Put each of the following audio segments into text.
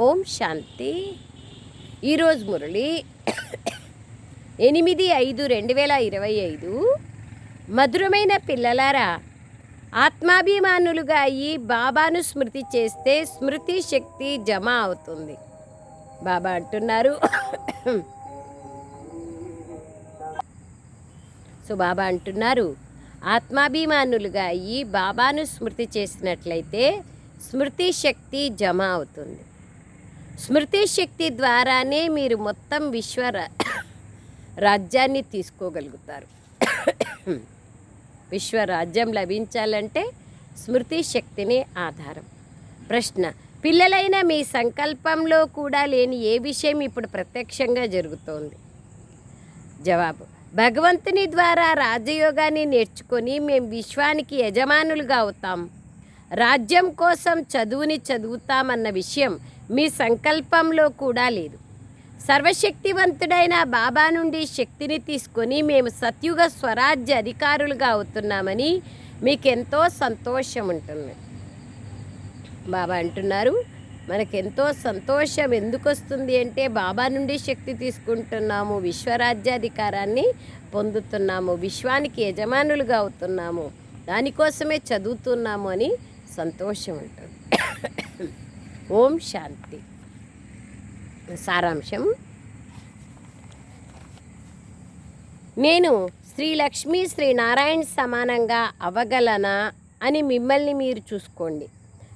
ఓం శాంతి. ఈరోజు మురళి ఎనిమిది ఐదు రెండు వేల ఇరవై ఐదు మధురమైన పిల్లలారా ఆత్మాభిమానులుగా అయ్యి బాబాను స్మృతి చేస్తే స్మృతి శక్తి జమ అవుతుంది. బాబా అంటున్నారు. సో బాబా అంటున్నారు ఆత్మాభిమానులుగా అయ్యి బాబాను స్మృతి చేసినట్లయితే స్మృతి శక్తి జమ అవుతుంది. స్మృతి శక్తి ద్వారానే మీరు మొత్తం విశ్వ రా- రాజ్యాన్ని తీసుకోగలుగుతారు. విశ్వరాజ్యం లభించాలంటే స్మృతి శక్తిని ఆధారం. ప్రశ్న పిల్లలైన మీ సంకల్పంలో కూడా లేని ఏ విషయం ఇప్పుడు ప్రత్యక్షంగా జరుగుతోంది? జవాబు భగవంతుని ద్వారా రాజయోగాన్ని నేర్చుకొని మేము విశ్వానికి యజమానులుగా అవుతాం. రాజ్యం కోసం చదువుని చదువుతామన్న విషయం మీ సంకల్పంలో కూడా లేదు. సర్వశక్తివంతుడైన బాబా నుండి శక్తిని తీసుకొని మేము సత్యుగ స్వరాజ్య అధికారులుగా అవుతున్నామని మీకెంతో సంతోషం ఉంటుంది. బాబా అంటున్నారు మనకెంతో సంతోషం ఎందుకు వస్తుంది అంటే బాబా నుండి శక్తి తీసుకుంటున్నాము విశ్వరాజ్యాధికారాన్ని పొందుతున్నాము విశ్వానికి యజమానులుగా అవుతున్నాము దానికోసమే చదువుతున్నాము అని సంతోషం ఉంటుంది. ఓం శాంతి. సారాంశం. నేను శ్రీ లక్ష్మీ శ్రీ నారాయణ సమానంగా అవ్వగలనా అని మిమ్మల్ని మీరు చూసుకోండి.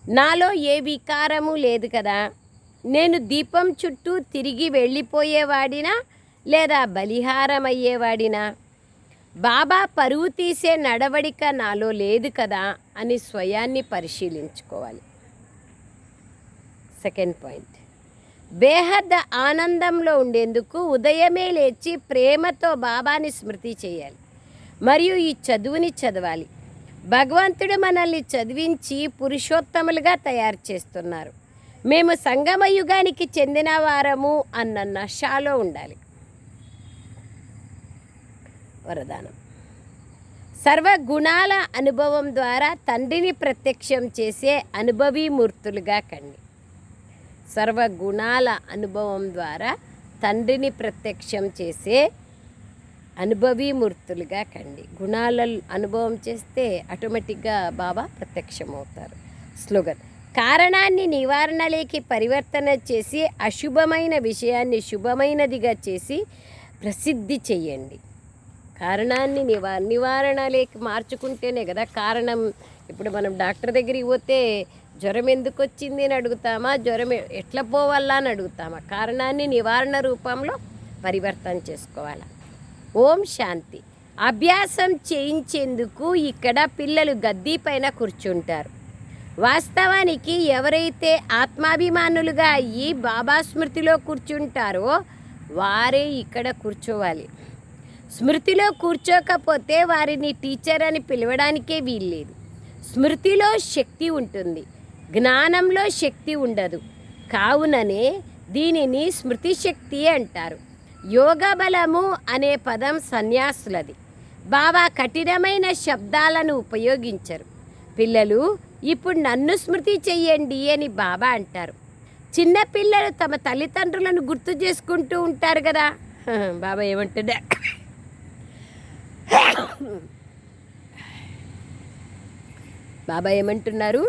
నాలో ఏ వికారము లేదు కదా. నేను దీపం చుట్టూ తిరిగి వెళ్ళిపోయేవాడినా లేదా బలిహారం అయ్యేవాడినా బాబా పరువు తీసే నడవడిక నాలో లేదు కదా అని స్వయాన్ని పరిశీలించుకోవాలి. Second point. బేహద్ద ఆనందంలో ఉండేందుకు ఉదయమే లేచి ప్రేమతో బాబాని స్మృతి చేయాలి. మరియు ఈ చదువుని చదవాలి. భగవంతుడు మనల్ని చదివించి పురుషోత్తములుగా తయారు చేస్తున్నారు. మేము సంగమ యుగానికి చెందిన వారము అన్న నషాలో ఉండాలి. వరదానం. సర్వ గుణాల అనుభవం ద్వారా తండ్రిని ప్రత్యక్షం చేసే అనుభవీమూర్తులుగా కండి. సర్వ గుణాల అనుభవం ద్వారా తండ్రిని ప్రత్యక్షం చేసే అనుభవీమూర్తులుగా కండి. గుణాల అనుభవం చేస్తే ఆటోమేటిక్గా బాబా ప్రత్యక్షమవుతారు. స్లోగన్. కారణాన్ని నివారణలేకి పరివర్తన చేసి అశుభమైన విషయాన్ని శుభమైనదిగా చేసి ప్రసిద్ధి చేయండి కారణాన్ని నివా నివారణలేకి మార్చుకుంటేనే కదా కారణం. ఇప్పుడు మనం డాక్టర్ దగ్గరికి పోతే జ్వరం ఎందుకు వచ్చింది అని అడుగుతామా? జ్వరం ఎట్లా పోవాలా అని అడుగుతామా? కారణాన్ని నివారణ రూపంలో పరివర్తన చేసుకోవాలి. ఓం శాంతి. అభ్యాసం చేయించేందుకు ఇక్కడ పిల్లలు గద్దీ పైన కూర్చుంటారు. వాస్తవానికి ఎవరైతే ఆత్మాభిమానులుగా అయ్యి బాబా స్మృతిలో కూర్చుంటారో వారే ఇక్కడ కూర్చోవాలి. స్మృతిలో కూర్చోకపోతే వారిని టీచర్ అని పిలవడానికే వీల్లేదు. స్మృతిలో శక్తి ఉంటుంది. జ్ఞానంలో శక్తి ఉండదు. కావుననే దీనిని స్మృతిశక్తి అంటారు. యోగ బలము అనే పదం సన్యాసులది. బాబా కఠినమైన శబ్దాలను ఉపయోగించరు. పిల్లలు ఇప్పుడు నన్ను స్మృతి చెయ్యండి అని బాబా అంటారు. చిన్నపిల్లలు తమ తల్లిదండ్రులను గుర్తు చేసుకుంటూ ఉంటారు కదా. బాబా ఏమంటుండే? బాబా ఏమంటున్నారు?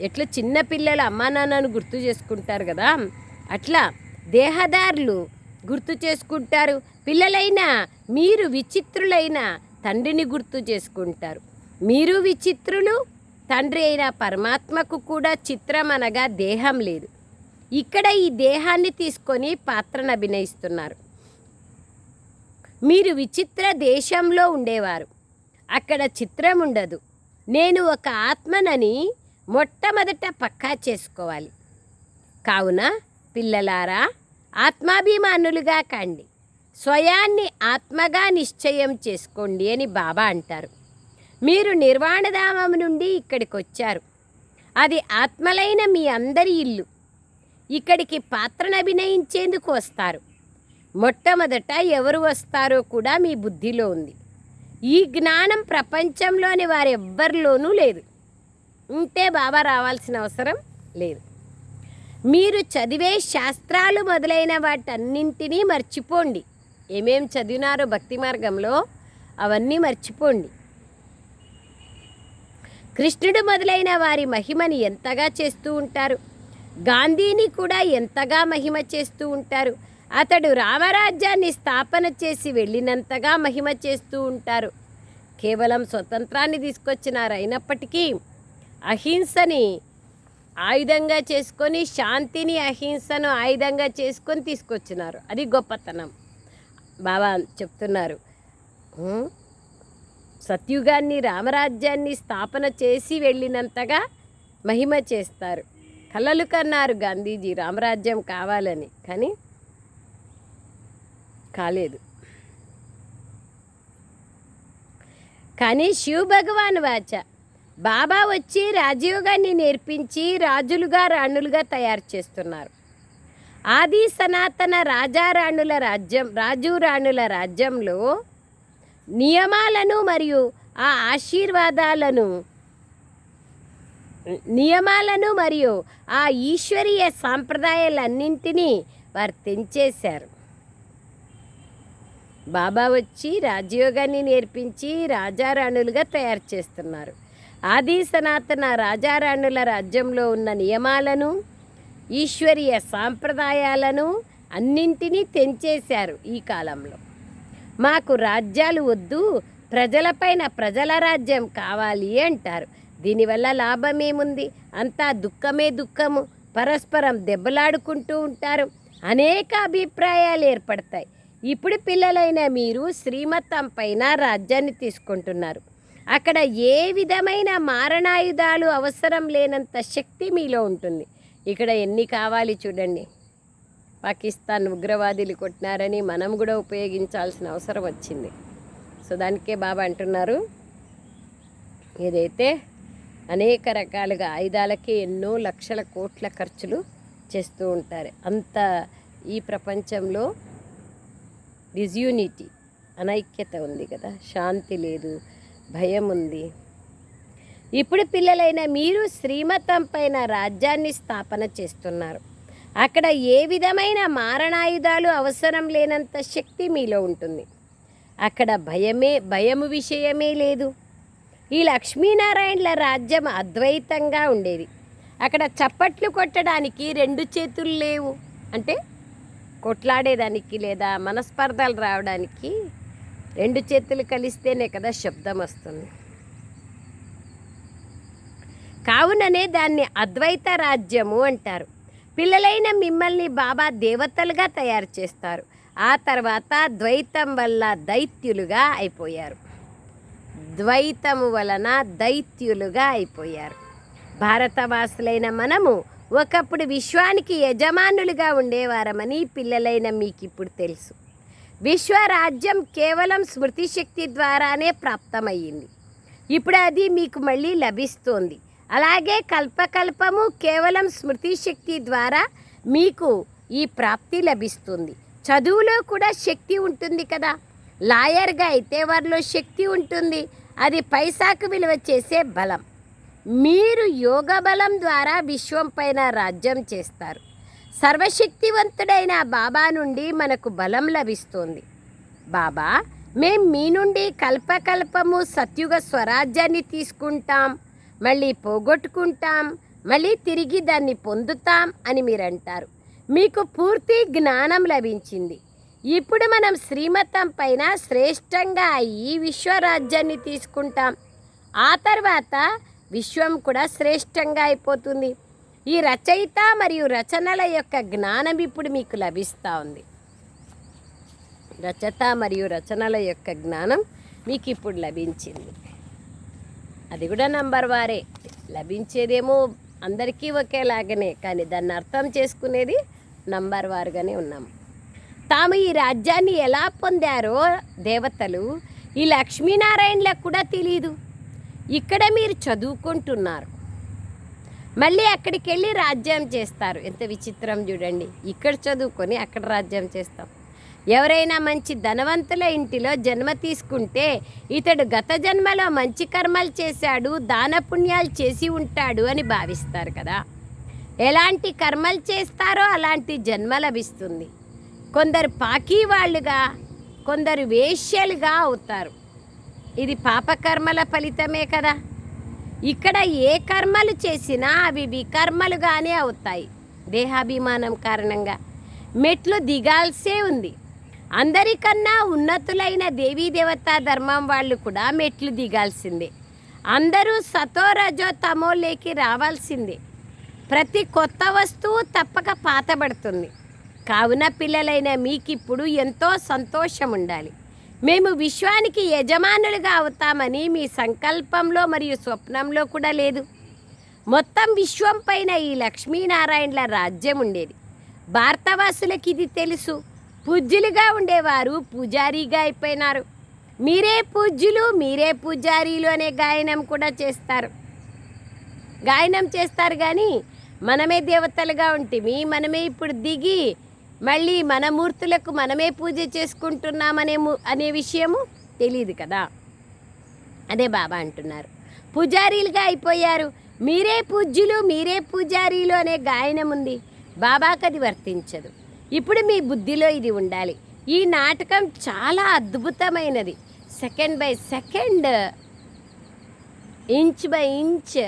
ఎట్లా చిన్నపిల్లలు అమ్మా నాన్నను గుర్తు చేసుకుంటారు కదా? అట్లా దేహదారులు గుర్తు చేసుకుంటారు. పిల్లలైనా మీరు విచిత్రులైన తండ్రిని గుర్తు చేసుకుంటారు. మీరు విచిత్రులు తండ్రి అయిన పరమాత్మకు కూడా చిత్రం అనగా దేహం లేదు. ఇక్కడ ఈ దేహాన్ని తీసుకొని పాత్రను అభినయిస్తున్నారు. మీరు విచిత్ర దేశంలో ఉండేవారు. అక్కడ చిత్రం ఉండదు. నేను ఒక ఆత్మనని మొట్టమొదట పక్కా చేసుకోవాలి. కావున పిల్లలారా ఆత్మాభిమానులుగా కండి. స్వయాన్ని ఆత్మగా నిశ్చయం చేసుకోండి అని బాబా అంటారు. మీరు నిర్వాణధామం నుండి ఇక్కడికి వచ్చారు అది ఆత్మలైన మీ అందరి ఇల్లు. ఇక్కడికి పాత్రను అభినయించేందుకు వస్తారు. మొట్టమొదట ఎవరు వస్తారో కూడా మీ బుద్ధిలో ఉంది. ఈ జ్ఞానం ప్రపంచంలోని వారెవ్వరిలోనూ లేదు. ఉంటే బాబా రావాల్సిన అవసరం లేదు. మీరు చదివే శాస్త్రాలు మొదలైన వాటన్నింటినీ మర్చిపోండి. ఏమేం చదివినారో భక్తి మార్గంలో అవన్నీ మర్చిపోండి. కృష్ణుడు మొదలైన వారి మహిమని ఎంతగా చేస్తూ ఉంటారు? గాంధీని కూడా ఎంతగా మహిమ చేస్తూ ఉంటారు? అతడు రామరాజ్యాన్ని స్థాపన చేసి వెళ్ళినంతగా మహిమ చేస్తూ ఉంటారు. కేవలం స్వతంత్రాన్ని తీసుకొచ్చినారు అయినప్పటికీ అహింసని ఆయుధంగా చేసుకొని శాంతిని అహింసను ఆయుధంగా చేసుకొని తీసుకొచ్చినారు. అది గొప్పతనం. బాబా చెప్తున్నారు. సత్యుగాన్ని రామరాజ్యాన్ని స్థాపన చేసి వెళ్ళినంతగా మహిమ చేస్తారు. కలలు కన్నారు గాంధీజీ రామరాజ్యం కావాలని. కానీ కాలేదు. కానీ శివ భగవాన్ వాచ బాబా వచ్చి రాజయోగాన్ని నేర్పించి రాజులుగా రాణులుగా తయారు చేస్తున్నారు. ఆది సనాతన రాజారాణుల రాజ్యం రాజు రాణుల రాజ్యంలో నియమాలను మరియు ఆ ఆశీర్వాదాలను నియమాలను మరియు ఆ ఈశ్వరీయ సాంప్రదాయాలన్నింటినీ వారు తెంచేశారు బాబా వచ్చి రాజయోగాన్ని నేర్పించి రాజారాణులుగా తయారు చేస్తున్నారు. ఆది సనాతన రాజారాణుల రాజ్యంలో ఉన్న నియమాలను ఈశ్వరీయ సాంప్రదాయాలను అన్నింటినీ తెంచేశారు ఈ కాలంలో. మాకు రాజ్యాలు వద్దు ప్రజలపైన ప్రజల రాజ్యం కావాలి అంటారు. దీనివల్ల లాభమేముంది? అంతా దుఃఖమే దుఃఖము. పరస్పరం దెబ్బలాడుకుంటూ ఉంటారు. అనేక అభిప్రాయాలు ఏర్పడతాయి. ఇప్పుడు పిల్లలైన మీరు శ్రీమతం పైన రాజ్యాన్ని తీసుకుంటున్నారు. అక్కడ ఏ విధమైన మారణాయుధాలు అవసరం లేనంత శక్తి మీలో ఉంటుంది. ఇక్కడ ఎన్ని కావాలి చూడండి. పాకిస్తాన్ ఉగ్రవాదులు కొట్టినారని మనం కూడా ఉపయోగించాల్సిన అవసరం వచ్చింది. సో దానికే బాబా అంటున్నారు. ఏదైతే అనేక రకాలుగా ఆయుధాలకి ఎన్నో లక్షల కోట్ల ఖర్చులు చేస్తూ ఉంటారు. అంత ఈ ప్రపంచంలో డిజ్యూనిటీ అనైక్యత ఉంది కదా. శాంతి లేదు భయం ఉంది ఇప్పుడు పిల్లలైన మీరు శ్రీమతం పైన రాజ్యాన్ని స్థాపన చేస్తున్నారు. అక్కడ ఏ విధమైన మారణాయుధాలు అవసరం లేనంత శక్తి మీలో ఉంటుంది. అక్కడ భయమే భయము విషయమే లేదు. ఈ లక్ష్మీనారాయణల రాజ్యం అద్వైతంగా ఉండేది. అక్కడ చప్పట్లు కొట్టడానికి రెండు చేతులు లేవు. అంటే కొట్లాడేదానికి లేదా మనస్పర్ధలు రావడానికి రెండు చేతులు కలిస్తేనే కదా శబ్దం వస్తుంది. కావుననే దాన్ని అద్వైత రాజ్యము అంటారు. పిల్లలైన మిమ్మల్ని బాబా దేవతలుగా తయారు చేస్తారు. ఆ తర్వాత ద్వైతం వల్ల దైత్యులుగా అయిపోయారు. ద్వైతము వలన దైత్యులుగా అయిపోయారు. భారతవాసులైన మనము ఒకప్పుడు విశ్వానికి యజమానులుగా ఉండేవారమని పిల్లలైన మీకు ఇప్పుడు తెలుసు. విశ్వరాజ్యం కేవలం స్మృతి శక్తి ద్వారానే ప్రాప్తమయ్యింది. ఇప్పుడు అది మీకు మళ్ళీ లభిస్తోంది. అలాగే కల్పకల్పము కేవలం స్మృతి శక్తి ద్వారా మీకు ఈ ప్రాప్తి లభిస్తుంది. చదువులో కూడా శక్తి ఉంటుంది కదా. లాయర్గా అయితే వారిలో శక్తి ఉంటుంది. అది పైసాకు విలువ చేసే బలం. మీరు యోగ బలం ద్వారా విశ్వం పైన రాజ్యం చేస్తారు. సర్వశక్తివంతుడైన బాబా నుండి మనకు బలం లభిస్తుంది. బాబా మేం మీ నుండి కల్పకల్పము సత్యుగ స్వరాజ్యాన్ని తీసుకుంటాం మళ్ళీ పోగొట్టుకుంటాం మళ్ళీ తిరిగి దాన్ని పొందుతాం అని మీరు అంటారు మీకు పూర్తి జ్ఞానం లభించింది. ఇప్పుడు మనం శ్రీమతం పైన శ్రేష్టంగా ఈ విశ్వరాజ్యాన్ని తీసుకుంటాం. ఆ తర్వాత విశ్వం కూడా శ్రేష్టంగా అయిపోతుంది. ఈ రచయిత మరియు రచనల యొక్క జ్ఞానం ఇప్పుడు మీకు లభిస్తూ ఉంది. రచత మరియు రచనల యొక్క జ్ఞానం మీకు ఇప్పుడు లభించింది. అది కూడా నంబర్ వారే లభించేదేమో అందరికీ ఒకేలాగానే కానీ దాన్ని అర్థం చేసుకునేది నంబర్ వారుగానే ఉన్నాము తాము ఈ రాజ్యాన్ని ఎలా పొందారో దేవతలు ఈ లక్ష్మీనారాయణలకు కూడా తెలియదు ఇక్కడ మీరు చదువుకుంటున్నారు. మళ్ళీ అక్కడికి వెళ్ళి రాజ్యం చేస్తారు. ఎంత విచిత్రం చూడండి. ఇక్కడ చదువుకొని అక్కడ రాజ్యం చేస్తాం. ఎవరైనా మంచి ధనవంతుల ఇంటిలో జన్మ తీసుకుంటే ఇతడు గత జన్మలో మంచి కర్మలు చేశాడు దాన పుణ్యాలు చేసి ఉంటాడు అని భావిస్తారు కదా. ఎలాంటి కర్మలు చేస్తారో అలాంటి జన్మ లభిస్తుంది. కొందరు పాకీ వాళ్ళుగా కొందరు వేష్యలుగా అవుతారు. ఇది పాపకర్మల ఫలితమే కదా. ఇక్కడ ఏ కర్మలు చేసినా అవి వికర్మలుగానే అవుతాయి. దేహాభిమానం కారణంగా మెట్లు దిగాల్సే ఉంది. అందరికన్నా ఉన్నతులైన దేవీ దేవతా ధర్మం వాళ్ళు కూడా మెట్లు దిగాల్సిందే. అందరూ సతోరజో తమోలేకి రావాల్సిందే. ప్రతి కొత్త వస్తువు తప్పక పాతబడుతుంది. కావున పిల్లలైన మీకిప్పుడు ఎంతో సంతోషం ఉండాలి మేము విశ్వానికి యజమానులుగా అవుతామని మీ సంకల్పంలో మరియు స్వప్నంలో కూడా లేదు. మొత్తం విశ్వం పైన ఈ లక్ష్మీనారాయణల రాజ్యం ఉండేది. భారతవాసులకి ఇది తెలుసు. పూజ్యులుగా ఉండేవారు పూజారీగా అయిపోయినారు. మీరే పూజ్యులు మీరే పూజారీలు అనే గాయనం కూడా చేస్తారు. గాయనం చేస్తారు కానీ మనమే దేవతలుగా ఉంటిమి మనమే ఇప్పుడు దిగి మళ్ళీ మన మూర్తులకు మనమే పూజ చేసుకుంటున్నామనే అనే విషయము తెలియదు కదా. అదే బాబా అంటున్నారు. పూజారీలుగా అయిపోయారు. మీరే పూజ్యులు మీరే పూజారీలు అనే గాయనం ఉంది. బాబాకు అది వర్తించదు. ఇప్పుడు మీ బుద్ధిలో ఇది ఉండాలి. ఈ నాటకం చాలా అద్భుతమైనది. Second by second inch by inch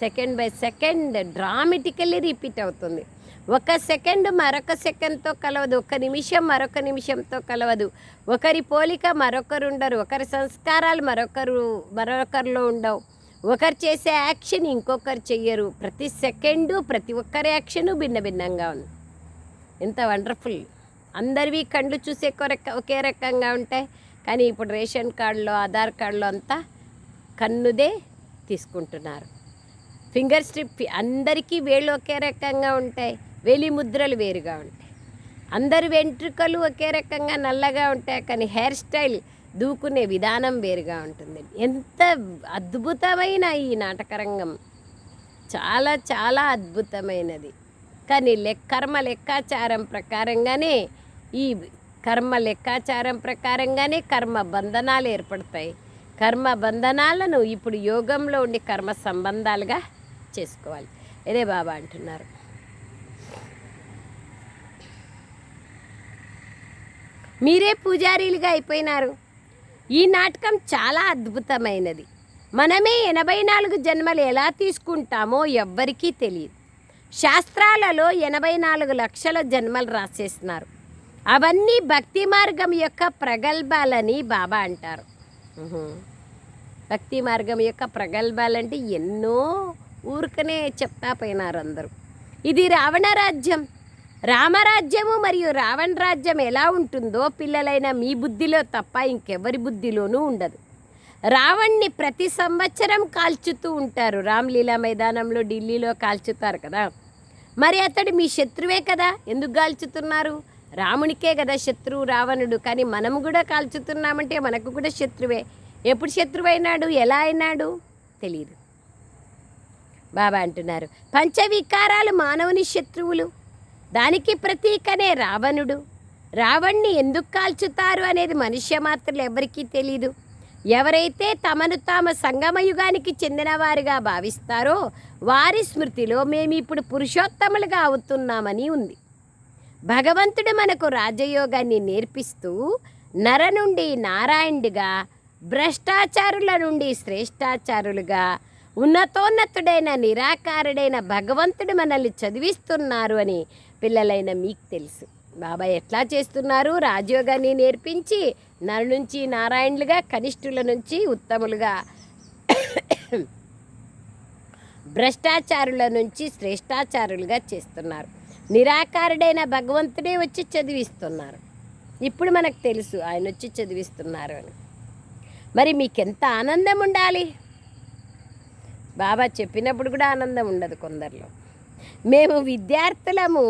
second by second dramatically repeat అవుతుంది. ఒక సెకండ్ మరొక సెకండ్తో కలవదు ఒక నిమిషం మరొక నిమిషంతో కలవదు. ఒకరి పోలిక మరొకరు ఉండరు ఒకరి సంస్కారాలు మరొకరు మరొకరిలో ఉండవు. ఒకరు చేసే యాక్షన్ ఇంకొకరు చెయ్యరు. ప్రతి సెకండు ప్రతి ఒక్కరి యాక్షను భిన్న భిన్నంగా ఉంది. ఎంత వండర్ఫుల్. అందరివి కళ్ళు చూసే ఒకే రకంగా ఉంటాయి. కానీ ఇప్పుడు రేషన్ కార్డులో ఆధార్ కార్డులో అంతా కన్నుదే తీసుకుంటున్నారు. ఫింగర్ స్ట్రిప్ అందరికీ వేళ్ళు ఒకే రకంగా ఉంటాయి. వెలిముద్రలు వేరుగా ఉంటాయి. అందరి వెంట్రుకలు ఒకే రకంగా నల్లగా ఉంటాయి కానీ హెయిర్ స్టైల్ దూకునే విధానం వేరుగా ఉంటుంది. ఎంత అద్భుతమైన ఈ నాటకరంగం! చాలా చాలా అద్భుతమైనది. కానీ లెక్ కర్మ లెక్కాచారం ప్రకారంగానే ఈ కర్మ లెక్కాచారం ప్రకారంగానే కర్మ బంధనాలు ఏర్పడతాయి. కర్మ బంధనాలను ఇప్పుడు యోగంలో ఉండి కర్మ సంబంధాలుగా చేసుకోవాలి. ఇదే బాబా అంటున్నారు. మీరే పూజారీలుగా అయిపోయినారు. ఈ నాటకం చాలా అద్భుతమైనది. మనమే ఎనభై నాలుగు జన్మలు ఎలా తీసుకుంటామో ఎవ్వరికీ తెలియదు. శాస్త్రాలలో ఎనభై నాలుగు లక్షల జన్మలు రాసేస్తున్నారు అవన్నీ భక్తి మార్గం యొక్క ప్రగల్భాలని బాబా అంటారు. భక్తి మార్గం యొక్క ప్రగల్భాలంటే ఎన్నో ఊరికనే చెప్తా పోయినారు అందరూ. ఇది రావణ రాజ్యం. రామరాజ్యము మరియు రావణ రాజ్యం ఎలా ఉంటుందో పిల్లలైన మీ బుద్ధిలో తప్ప ఇంకెవరి బుద్ధిలోనూ ఉండదు. రావణ్ణి ప్రతి సంవత్సరం కాల్చుతూ ఉంటారు. రామ్లీలా మైదానంలో ఢిల్లీలో కాల్చుతారు కదా. మరి అతడు మీ శత్రువే కదా. ఎందుకు కాల్చుతున్నారు? రామునికే కదా శత్రువు రావణుడు. కానీ మనం కూడా కాల్చుతున్నామంటే మనకు కూడా శత్రువే. ఎప్పుడు శత్రువు అయినాడు ఎలా అయినాడు? తెలియదు బాబా అంటున్నారు. పంచవికారాలు మానవుని శత్రువులు. దానికి ప్రతీకనే రావణుడు. రావణ్ణి ఎందుకు కాల్చుతారు అనేది మనుష్య మాత్రలు ఎవరికీ తెలీదు. ఎవరైతే తమను తాము సంగమయుగానికి చెందినవారుగా భావిస్తారో వారి స్మృతిలో మేము ఇప్పుడు పురుషోత్తములుగా అవుతున్నామని ఉంది. భగవంతుడు మనకు రాజయోగాన్ని నేర్పిస్తూ నర నుండి నారాయణుడిగా భ్రష్టాచారుల నుండి శ్రేష్టాచారులుగా ఉన్నతోన్నతుడైన నిరాకారుడైన భగవంతుడు మనల్ని చదివిస్తున్నారు అని పిల్లలైన మీకు తెలుసు. బాబా ఎట్లా చేస్తున్నారు? రాజయోగాన్ని నేర్పించి నర నుంచి నారాయణులుగా కనిష్ఠుల నుంచి ఉత్తములుగా భ్రష్టాచారుల నుంచి శ్రేష్టాచారులుగా చేస్తున్నారు. నిరాకారుడైన భగవంతుడే వచ్చి చదివిస్తున్నారు. ఇప్పుడు మనకు తెలుసు ఆయన వచ్చి చదివిస్తున్నారు అని. మరి మీకెంత ఆనందం ఉండాలి? బాబా చెప్పినప్పుడు కూడా ఆనందం ఉండదు కొందరిలో. మేము విద్యార్థులము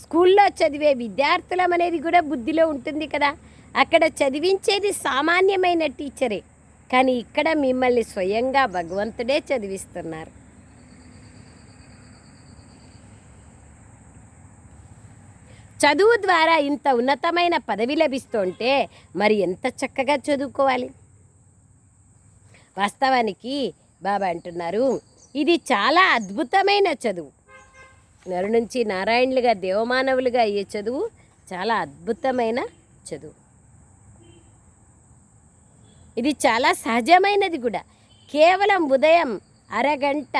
స్కూల్లో చదివే విద్యార్థులం అనేది కూడా బుద్ధిలో ఉంటుంది కదా. అక్కడ చదివించేది సామాన్యమైన టీచరే. కానీ ఇక్కడ మిమ్మల్ని స్వయంగా భగవంతుడే చదివిస్తున్నారు. చదువు ద్వారా ఇంత ఉన్నతమైన పదవి లభిస్తుంటే మరి ఎంత చక్కగా చదువుకోవాలి? వాస్తవానికి బాబా అంటున్నారు. ఇది చాలా అద్భుతమైన చదువు. నరు నుంచి నారాయణులుగా దేవమానవులుగా అయ్యే చదువు చాలా అద్భుతమైన చదువు. ఇది చాలా సహజమైనది కూడా. కేవలం ఉదయం అరగంట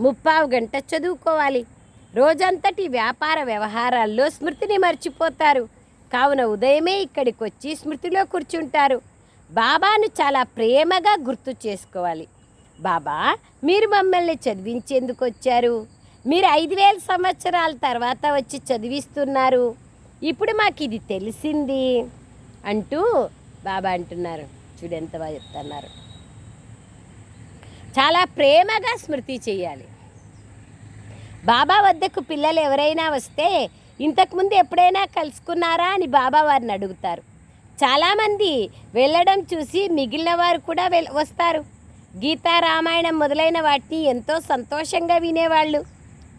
ముప్పావు గంట చదువుకోవాలి. రోజంతటి వ్యాపార వ్యవహారాల్లో స్మృతిని మర్చిపోతారు. కావున ఉదయమే ఇక్కడికి వచ్చి స్మృతిలో కూర్చుంటారు. బాబాను చాలా ప్రేమగా గుర్తు చేసుకోవాలి. బాబా మీరు మమ్మల్ని చదివించేందుకు వచ్చారు మీరు ఐదు వేల సంవత్సరాల తర్వాత వచ్చి చదివిస్తున్నారు. ఇప్పుడు మాకు ఇది తెలిసింది అంటూ బాబా అంటున్నారు. చూడెంత బాగా చెప్తున్నారు. చాలా ప్రేమగా స్మృతి చేయాలి. బాబా వద్దకు పిల్లలు ఎవరైనా వస్తే ఇంతకుముందు ఎప్పుడైనా కలుసుకున్నారా అని బాబా వారిని అడుగుతారు. చాలామంది వెళ్ళడం చూసి మిగిలిన వారు కూడా వెల్ వస్తారు. గీతా రామాయణం మొదలైన వాటిని ఎంతో సంతోషంగా వినేవాళ్ళు.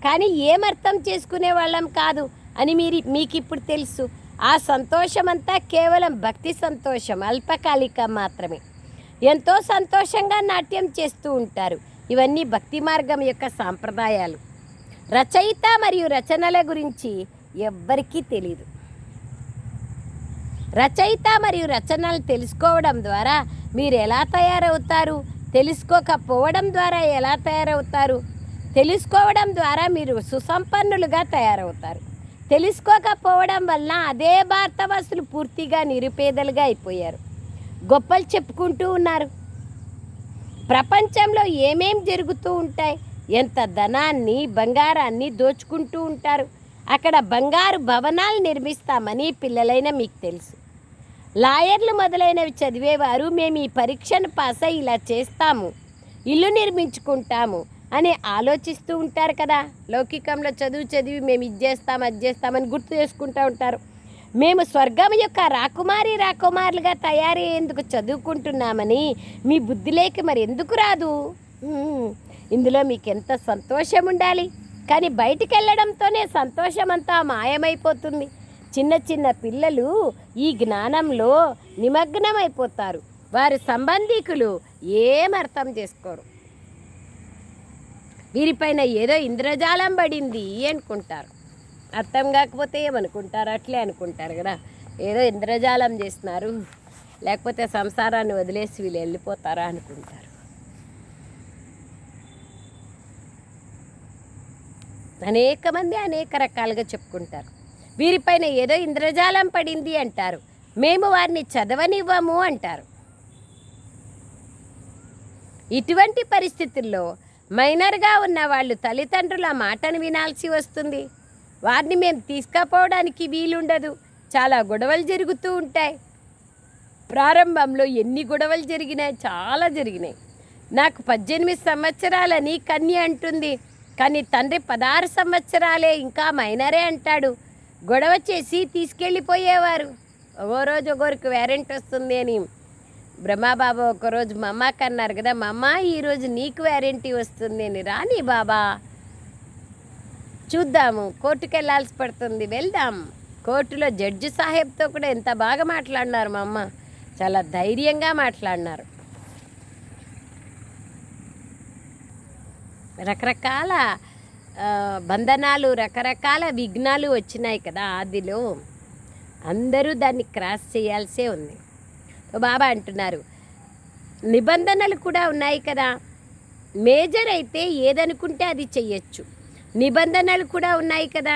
కానీ ఏమర్థం చేసుకునే వాళ్ళం కాదు అని మీరు మీకు ఇప్పుడు తెలుసు. ఆ సంతోషమంతా కేవలం భక్తి సంతోషం అల్పకాలిక మాత్రమే. ఎంతో సంతోషంగా నాట్యం చేస్తూ ఉంటారు. ఇవన్నీ భక్తి మార్గం యొక్క సాంప్రదాయాలు. రచయిత మరియు రచనల గురించి ఎవ్వరికీ తెలియదు రచయిత మరియు రచనలు తెలుసుకోవడం ద్వారా మీరు ఎలా తయారవుతారు? తెలుసుకోకపోవడం ద్వారా ఎలా తయారవుతారు? తెలుసుకోవడం ద్వారా మీరు సుసంపన్నులుగా తయారవుతారు. తెలుసుకోకపోవడం వలన అదే భారతవాసులు పూర్తిగా నిరుపేదలుగా అయిపోయారు. గొప్పలు చెప్పుకుంటూ ఉన్నారు. ప్రపంచంలో ఏమేం జరుగుతూ ఉంటాయి? ఎంత ధనాన్ని బంగారాన్ని దోచుకుంటూ ఉంటారు? అక్కడ బంగారు భవనాలు నిర్మిస్తామని పిల్లలైన మీకు తెలుసు. లాయర్లు మొదలైనవి చదివేవారు మేము ఈ పరీక్షను పాస్ అయ్యి ఇలా చేస్తాము ఇల్లు నిర్మించుకుంటాము అని ఆలోచిస్తూ ఉంటారు కదా. లౌకికంలో చదువు చదివి మేము ఇది చేస్తాం అది చేస్తామని గుర్తు చేసుకుంటూ ఉంటారు. మేము స్వర్గం యొక్క రాకుమారి రాకుమారులుగా తయారయ్యేందుకు చదువుకుంటున్నామని మీ బుద్ధిలోకి మరి ఎందుకు రాదు? ఇందులో మీకు ఎంత సంతోషం ఉండాలి? కానీ బయటికి వెళ్ళడంతోనే సంతోషమంతా మాయమైపోతుంది. చిన్న చిన్న పిల్లలు ఈ జ్ఞానంలో నిమగ్నమైపోతారు. వారి సంబంధీకులు ఏం అర్థం చేసుకోరు. వీరిపైన ఏదో ఇంద్రజాలం పడింది అనుకుంటారు. అర్థం కాకపోతే ఏమనుకుంటారు? అట్లే అనుకుంటారు కదా. ఏదో ఇంద్రజాలం చేస్తున్నారు. లేకపోతే సంసారాన్ని వదిలేసి వీళ్ళు వెళ్ళిపోతారా అనుకుంటారు. అనేక మంది అనేక రకాలుగా చెప్పుకుంటారు. వీరిపైన ఏదో ఇంద్రజాలం పడింది అంటారు. మేము వారిని చదవనివ్వము అంటారు. ఇటువంటి పరిస్థితుల్లో మైనర్గా ఉన్న వాళ్ళు తల్లిదండ్రుల మాటను వినాల్సి వస్తుంది. వారిని మేము తీసుకపోవడానికి వీలుండదు. చాలా గొడవలు జరుగుతూ ఉంటాయి. ప్రారంభంలో ఎన్ని గొడవలు జరిగినాయి చాలా జరిగినాయి. నాకు పద్దెనిమిది సంవత్సరాలని కన్య అంటుంది. కానీ తండ్రి పదహారు సంవత్సరాలే ఇంకా మైనరే అంటాడు. గొడవ చేసి తీసుకెళ్ళిపోయేవారు. ఒక్కో రోజు ఒకరికి వ్యారెంట్ వస్తుంది అని. బ్రహ్మాబాబా ఒకరోజు మా అమ్మకి అన్నారు కదా మా అమ్మ ఈరోజు నీకు వ్యారెంటీ వస్తుంది అని. రాని బాబా చూద్దాము కోర్టుకు వెళ్ళాల్సి పడుతుంది వెళ్దాం. కోర్టులో జడ్జి సాహెబ్తో కూడా ఎంత బాగా మాట్లాడినారు మా అమ్మ. చాలా ధైర్యంగా మాట్లాడినారు. రకరకాల బంధనాలు రకరకాల విఘ్నాలు వచ్చినాయి కదా ఆదిలో. అందరూ దాన్ని క్రాస్ చేయాల్సే ఉంది. బాబా అంటున్నారు నిబంధనలు కూడా ఉన్నాయి కదా. మేజర్ అయితే ఏదనుకుంటే అది చెయ్యొచ్చు. నిబంధనలు కూడా ఉన్నాయి కదా.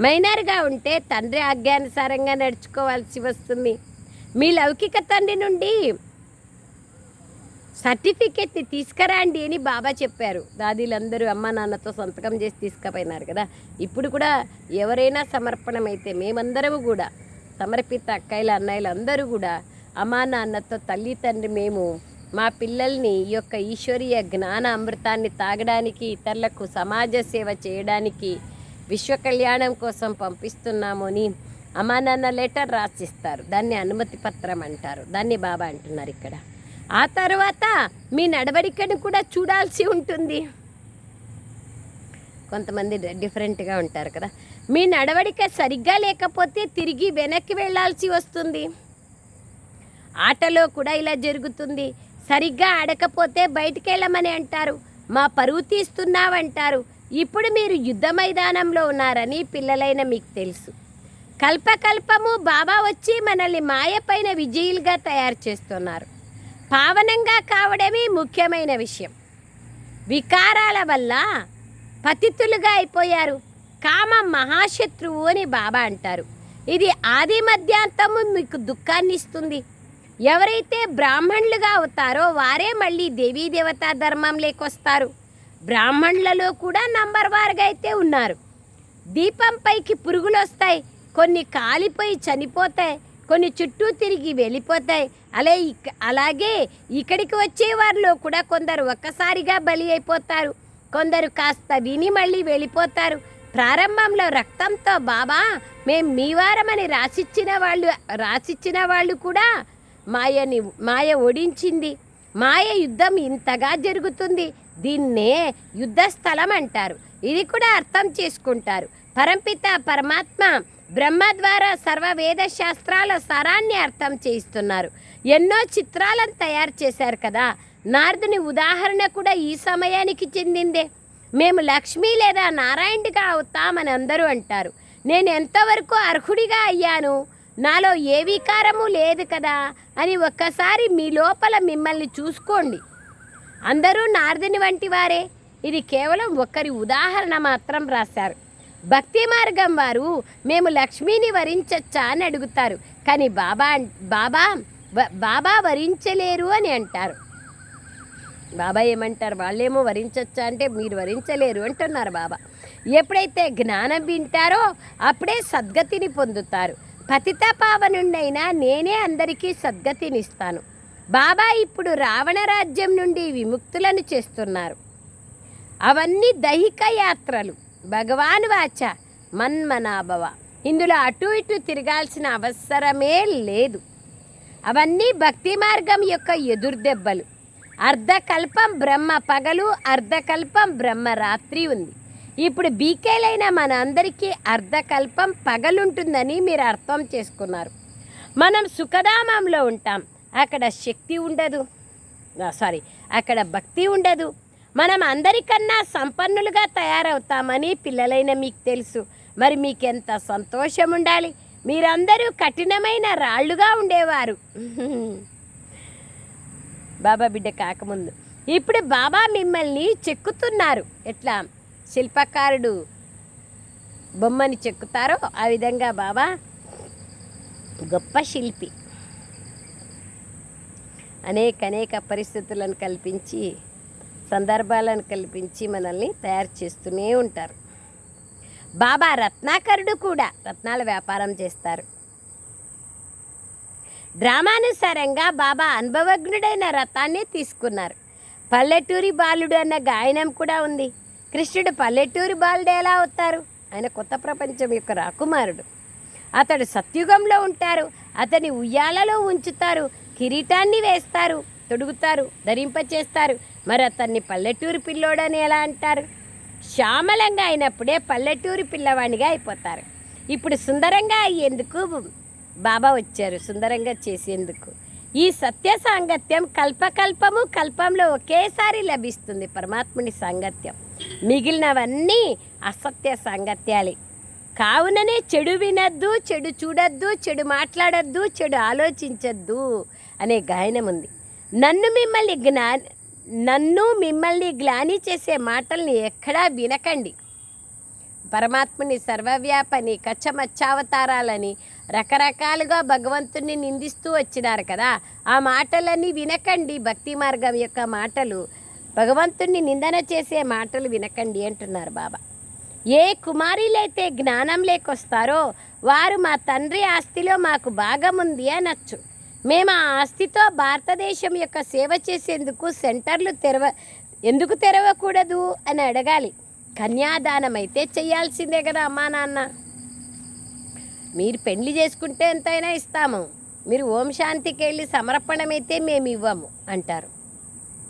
మైనర్గా ఉంటే తండ్రి ఆజ్ఞానుసారంగా నడుచుకోవాల్సి వస్తుంది. మీ లౌకిక తండ్రి నుండి సర్టిఫికెట్ని తీసుకురండి అని బాబా చెప్పారు. దాదీలందరూ అమ్మ నాన్నతో సంతకం చేసి తీసుకుపోయినారు కదా. ఇప్పుడు కూడా ఎవరైనా సమర్పణమైతే మేమందరము కూడా సమర్పిత అక్కయ్యలు అన్నయ్యలు అందరూ కూడా అమ్మా నాన్నతో తల్లి తండ్రి మేము మా పిల్లల్ని ఈ యొక్క ఈశ్వరీయ జ్ఞాన అమృతాన్ని తాగడానికి ఇతరులకు సమాజ సేవ చేయడానికి విశ్వ కళ్యాణం కోసం పంపిస్తున్నాము అని అమ్మా నాన్న లెటర్ రాసిస్తారు. దాన్ని అనుమతి పత్రం అంటారు. దాన్ని బాబా అంటున్నారు ఇక్కడ. ఆ తర్వాత మీ నడవడికను కూడా చూడాల్సి ఉంటుంది. కొంతమంది డిఫరెంట్గా ఉంటారు కదా. మీ నడవడిక సరిగ్గా లేకపోతే తిరిగి వెనక్కి వెళ్ళాల్సి వస్తుంది. ఆటలో కూడా ఇలా జరుగుతుంది. సరిగ్గా ఆడకపోతే బయటికి వెళ్ళమని అంటారు. మా పరువు తీస్తున్నావంటారు. ఇప్పుడు మీరు యుద్ధ మైదానంలో ఉన్నారని పిల్లలైన మీకు తెలుసు. కల్పకల్పము బాబా వచ్చి మనల్ని మాయపైన విజయులుగా తయారు చేస్తున్నారు. పావనంగా కావడమే ముఖ్యమైన విషయం. వికారాల వల్ల పతితులుగా అయిపోయారు. కామ మహాశత్రువు అని బాబా అంటారు. ఇది ఆది మధ్యాంతము మీకు దుఃఖాన్ని ఇస్తుంది. ఎవరైతే బ్రాహ్మణులుగా అవుతారో వారే మళ్ళీ దేవీ దేవతా ధర్మం వస్తారు. బ్రాహ్మణులలో కూడా నంబర్ వారుగా అయితే ఉన్నారు. దీపంపైకి పురుగులు వస్తాయి. కొన్ని కాలిపోయి చనిపోతాయి. కొన్ని చుట్టూ తిరిగి వెళ్ళిపోతాయి. అలా ఇక్ అలాగే ఇక్కడికి వచ్చే వారిలో కూడా కొందరు ఒక్కసారిగా బలి అయిపోతారు. కొందరు కాస్త విని మళ్ళీ వెళ్ళిపోతారు. ప్రారంభంలో రక్తంతో బాబా మేం మీ వారమని రాసిచ్చిన వాళ్ళు రాసిచ్చిన వాళ్ళు కూడా మాయని మాయ ఓడించింది. మాయ యుద్ధం ఇంతగా జరుగుతుంది. దీన్నే యుద్ధ స్థలం అంటారు. ఇది కూడా అర్థం చేసుకుంటారు. పరంపిత పరమాత్మ బ్రహ్మ ద్వారా సర్వ వేద శాస్త్రాల సారాన్ని అర్థం చేయిస్తున్నారు. ఎన్నో చిత్రాలను తయారు చేశారు కదా. నారదుని ఉదాహరణ కూడా ఈ సమయానికి చెందిందే. మేము లక్ష్మి లేదా నారాయణుడిగా అవుతామని అందరూ అంటారు. నేను ఎంతవరకు అర్హుడిగా అయ్యాను? నాలో ఏ వికారము లేదు కదా అని ఒక్కసారి మీ లోపల మిమ్మల్ని చూసుకోండి. అందరూ నారదుని వంటి వారే. ఇది కేవలం ఒక్కరి ఉదాహరణ మాత్రం రాశారు. భక్తి మార్గం వారు మేము లక్ష్మిని వరించచ్చా అని అడుగుతారు. కానీ బాబా బాబా బాబా వరించలేరు అని అంటారు. బాబా ఏమంటారు? వాళ్ళేమో వరించచ్చా అంటే మీరు వరించలేరు అంటున్నారు బాబా. ఎప్పుడైతే జ్ఞానం వింటారో అప్పుడే సద్గతిని పొందుతారు. పతిత పావనుండైనా నేనే అందరికీ సద్గతినిస్తాను. బాబా ఇప్పుడు రావణ రాజ్యం నుండి విముక్తులను చేస్తున్నారు. అవన్నీ దైహిక యాత్రలు. భగవాన్ వాచ మన్మనాభవ. ఇందులో అటు ఇటు తిరగాల్సిన అవసరమే లేదు. అవన్నీ భక్తి మార్గం యొక్క ఎదుర్దెబ్బలు. అర్ధకల్పం బ్రహ్మ పగలు అర్ధకల్పం బ్రహ్మ రాత్రి ఉంది. ఇప్పుడు బీకేలైన మన అందరికీ అర్ధకల్పం పగలుంటుందని మీరు అర్థం చేసుకున్నారు. మనం సుఖధామంలో ఉంటాం. అక్కడ శక్తి ఉండదు. సారీ అక్కడ భక్తి ఉండదు. మనం అందరికన్నా సంపన్నులుగా తయారవుతామని పిల్లలైన మీకు తెలుసు. మరి మీకెంత సంతోషం ఉండాలి? మీరందరూ కఠినమైన రాళ్ళుగా ఉండేవారు. బాబా బిడ్డ కాకముందు. ఇప్పుడు బాబా మిమ్మల్ని చెక్కుతున్నారు. ఎట్లా? శిల్పకారుడు బొమ్మని చెక్కుతారో ఆ విధంగా బాబా గొప్ప శిల్పి. అనేక అనేక పరిస్థితులను కల్పించి సందర్భాలను కల్పించి మనల్ని తయారు చేస్తూనే ఉంటారు. బాబా రత్నాకరుడు కూడా రత్నాల వ్యాపారం చేస్తారు. డ్రామానుసారంగా బాబా అనుభవజ్ఞుడైన రథాన్ని తీసుకున్నారు. పల్లెటూరి బాలుడు అన్న గాయనం కూడా ఉంది. కృష్ణుడు పల్లెటూరి బాలుడు ఎలా అవుతారు? ఆయన కొత్త ప్రపంచం యొక్క రాకుమారుడు. అతడు సత్యుగంలో ఉంటారు. అతని ఉయ్యాలలో ఉంచుతారు. కిరీటాన్ని వేస్తారు. తొడుగుతారు ధరింపచేస్తారు. మరి అతన్ని పల్లెటూరు పిల్లోడని ఎలా అంటారు? శ్యామలంగా అయినప్పుడే పల్లెటూరు పిల్లవాడిగా అయిపోతారు. ఇప్పుడు సుందరంగా అయ్యేందుకు బాబా వచ్చారు సుందరంగా చేసేందుకు. ఈ సత్య సాంగత్యం కల్పకల్పము కల్పంలో ఒకేసారి లభిస్తుంది పరమాత్ముని సాంగత్యం. మిగిలినవన్నీ అసత్య సాంగత్యాలే. కావుననే చెడు వినద్దు చెడు చూడొద్దు చెడు మాట్లాడొద్దు చెడు ఆలోచించొద్దు అనే గాయనం ఉంది నన్ను మిమ్మల్ని జ్ఞా నన్ను మిమ్మల్ని గ్లాని చేసే మాటల్ని ఎక్కడా వినకండి. పరమాత్ముని సర్వవ్యాపని కచ్చమచ్చావతారాలని రకరకాలుగా భగవంతుని నిందిస్తూ వచ్చినారు కదా. ఆ మాటలన్నీ వినకండి. భక్తి మార్గం యొక్క మాటలు భగవంతుణ్ణి నిందన చేసే మాటలు వినకండి అంటున్నారు బాబా. ఏ కుమారులైతే జ్ఞానం లేకొస్తారో వారు మా తండ్రి ఆస్తిలో మాకు భాగముంది అనొచ్చు. మేము ఆ ఆస్తితో భారతదేశం యొక్క సేవ చేసేందుకు సెంటర్లు తెరవ ఎందుకు తెరవకూడదు అని అడగాలి. కన్యాదానం అయితే చేయాల్సిందే కదా అమ్మా నాన్న. మీరు పెళ్ళి చేసుకుంటే ఎంతైనా ఇస్తాము. మీరు ఓం శాంతికి వెళ్ళి సమర్పణమైతే మేము ఇవ్వము అంటారు.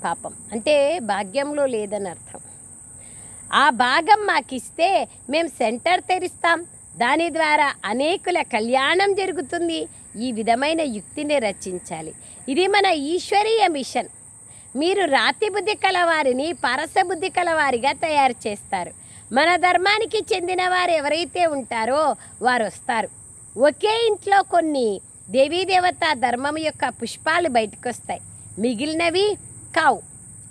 పాపం. అంటే భాగ్యంలో లేదని అర్థం. ఆ భాగం మాకిస్తే మేము సెంటర్ తెరిస్తాం. దాని ద్వారా అనేకుల కళ్యాణం జరుగుతుంది. ఈ విధమైన యుక్తిని రచించాలి. ఇది మన ఈశ్వరీయ మిషన్. మీరు రాతి బుద్ధి కలవారిని పరస బుద్ధి కలవారిగా తయారు చేస్తారు. మన ధర్మానికి చెందిన వారు ఎవరైతే ఉంటారో వారు వస్తారు. ఒకే ఇంట్లో కొన్ని దేవీదేవత ధర్మం యొక్క పుష్పాలు బయటకు వస్తాయి మిగిలినవి కావు.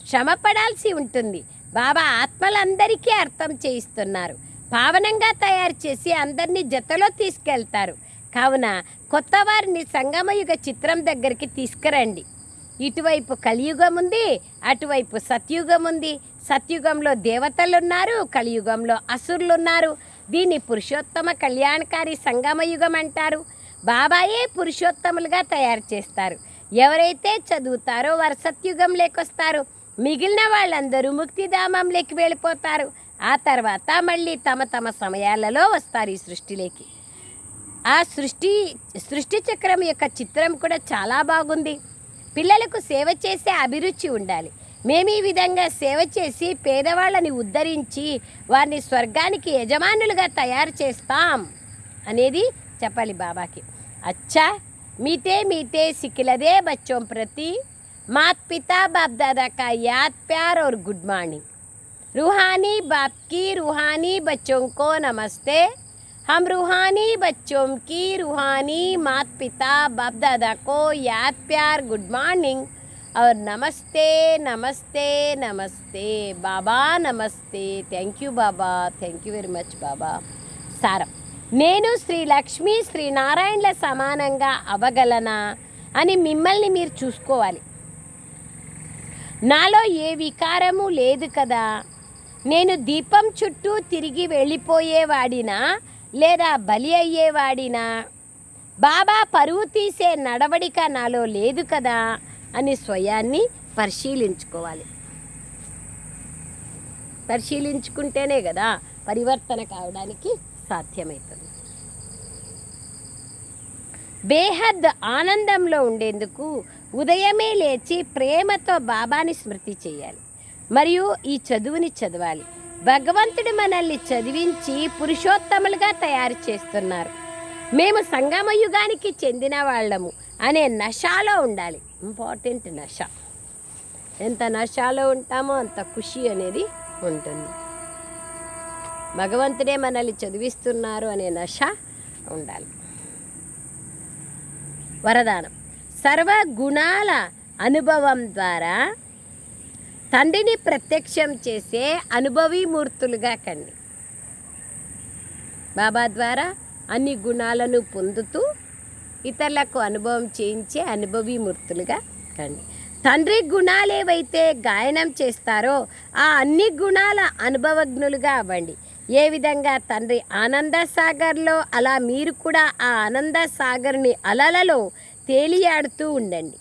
శ్రమ పడాల్సి ఉంటుంది. బాబా ఆత్మలందరికీ అర్థం చేయిస్తున్నారు. పావనంగా తయారు చేసి అందరినీ జతలో తీసుకెళ్తారు. కావున కొత్త వారిని సంగమయుగ చిత్రం దగ్గరికి తీసుకురండి. ఇటువైపు కలియుగం ఉంది అటువైపు సత్యుగం ఉంది. సత్యుగంలో దేవతలున్నారు కలియుగంలో అసురులున్నారు. దీన్ని పురుషోత్తమ కళ్యాణకారి సంగమయుగం అంటారు. బాబాయే పురుషోత్తములుగా తయారు చేస్తారు. ఎవరైతే చదువుతారో వారు సత్యుగం లేకొస్తారు. మిగిలిన వాళ్ళందరూ ముక్తిధామంలోకి వెళ్ళిపోతారు. ఆ తర్వాత మళ్ళీ తమ తమ సమయాలలో వస్తారు ఈ సృష్టిలోకి. ఆ సృష్టి సృష్టి చక్రం యొక్క చిత్రం కూడా చాలా బాగుంది పిల్లలకు సేవ చేసే అభిరుచి ఉండాలి మేము ఈ విధంగా సేవ చేసి పేదవాళ్ళని ఉద్ధరించి వారిని స్వర్గానికి యజమానులుగా తయారు చేస్తాం అనేది చెప్పాలి బాబాకి అచ్చా మీతే మీతే సిక్కిలదే బచ్చోం ప్రతి मात पिता बाप दादा का याद प्यार और गुड मॉर्निंग रूहानी बाप की रूहानी बच्चों को नमस्ते हम रूहानी बच्चों की रूहानी मात पिता बाप दादा को याद प्यार गुड मॉर्निंग और नमस्ते नमस्ते नमस्ते बाबा नमस्ते thank you Baba thank you very much బాబా సారం నేను శ్రీ లక్ష్మి శ్రీ నారాయణల సమానంగా అవ్వగలనా అని మిమ్మల్ని మీరు చూసుకోవాలి నాలో ఏ వికారము లేదు కదా నేను దీపం చుట్టూ తిరిగి వెళ్ళిపోయేవాడినా లేదా బలి అయ్యేవాడినా? బాబా పరువు తీసే నడవడిక నాలో లేదు కదా అని స్వయాన్ని పరిశీలించుకోవాలి. పరిశీలించుకుంటేనే కదా పరివర్తన కావడానికి సాధ్యమవుతుంది బేహద్ ఆనందంలో ఉండేందుకు ఉదయమే లేచి ప్రేమతో బాబాని స్మృతి చేయాలి. మరియు ఈ చదువుని చదవాలి. భగవంతుడు మనల్ని చదివించి పురుషోత్తములుగా తయారు చేస్తున్నారు. మేము సంగమ యుగానికి చెందిన వాళ్ళము అనే నషాలో ఉండాలి. ఇంపార్టెంట్ నష. ఎంత నషాలో ఉంటామో అంత ఖుషి అనేది ఉంటుంది. భగవంతుడే మనల్ని చదివిస్తున్నారు అనే నష ఉండాలి. వరదానం. సర్వ గుణాల అనుభవం ద్వారా తండ్రిని ప్రత్యక్షం చేసే అనుభవీమూర్తులుగా కండి. బాబా ద్వారా అన్ని గుణాలను పొందుతూ ఇతరులకు అనుభవం చేయించే అనుభవీమూర్తులుగా కండి. తండ్రి గుణాలు ఏవైతే గాయనం చేస్తారో ఆ అన్ని గుణాల అనుభవజ్ఞులుగా అవ్వండి. ఏ విధంగా తండ్రి ఆనంద సాగర్లో అలా మీరు కూడా ఆ ఆనంద సాగర్ని అలలలో తేలియాడుతూ ఉండండి.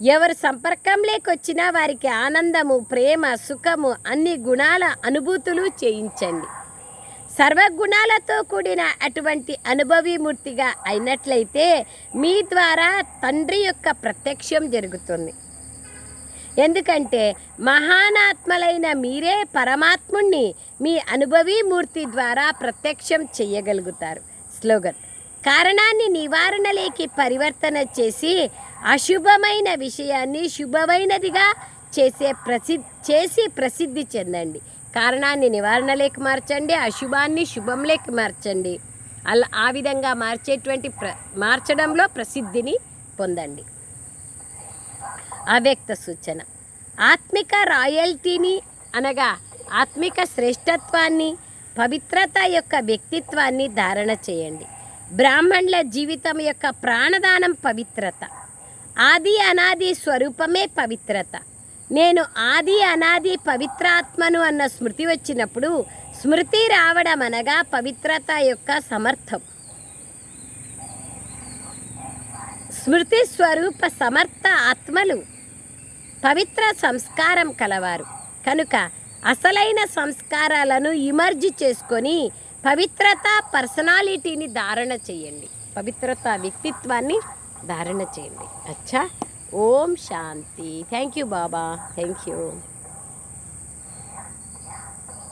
ఎవరు సంపర్కంలోకి వచ్చినా వారికి ఆనందము ప్రేమ సుఖము అన్ని గుణాల అనుభూతులు చేయించండి. సర్వగుణాలతో కూడిన అటువంటి అనుభవీమూర్తిగా అయినట్లయితే మీ ద్వారా తండ్రి యొక్క ప్రత్యక్షం జరుగుతుంది. ఎందుకంటే మహానాత్మలైన మీరే పరమాత్ముణ్ణి మీ అనుభవీమూర్తి ద్వారా ప్రత్యక్షం చేయగలుగుతారు. స్లోగన్ కారణాన్ని నివారణలేకి పరివర్తన చేసి అశుభమైన విషయాన్ని శుభమైనదిగా చేసే ప్రసిద్ధి చేసి ప్రసిద్ధి చెందండి. కారణాన్ని నివారణలేకి మార్చండి అశుభాన్ని శుభంలోకి మార్చండి. అలా ఆ విధంగా మార్చేటువంటి ప్ర మార్చడంలో ప్రసిద్ధిని పొందండి. అవ్యక్త సూచన. ఆత్మిక రాయల్టీని అనగా ఆత్మిక శ్రేష్టత్వాన్ని పవిత్రత యొక్క వ్యక్తిత్వాన్ని ధారణ చేయండి. బ్రాహ్మణుల జీవితం యొక్క ప్రాణదానం పవిత్రత. ఆది అనాది స్వరూపమే పవిత్రత. నేను ఆది అనాది పవిత్రాత్మను అన్న స్మృతి వచ్చినప్పుడు స్మృతి రావడం అనగా పవిత్రత యొక్క సమర్థం. స్మృతి స్వరూప సమర్థ ఆత్మలు పవిత్ర సంస్కారం కలవారు. కనుక అసలైన సంస్కారాలను ఇమర్జి చేసుకొని పవిత్రత పర్సనాలిటీని ధారణ చేయండి. పవిత్రత వ్యక్తిత్వాన్ని ధారణ చేయండి. అచ్చా? ఓం శాంతి. Thank you Baba. Thank you.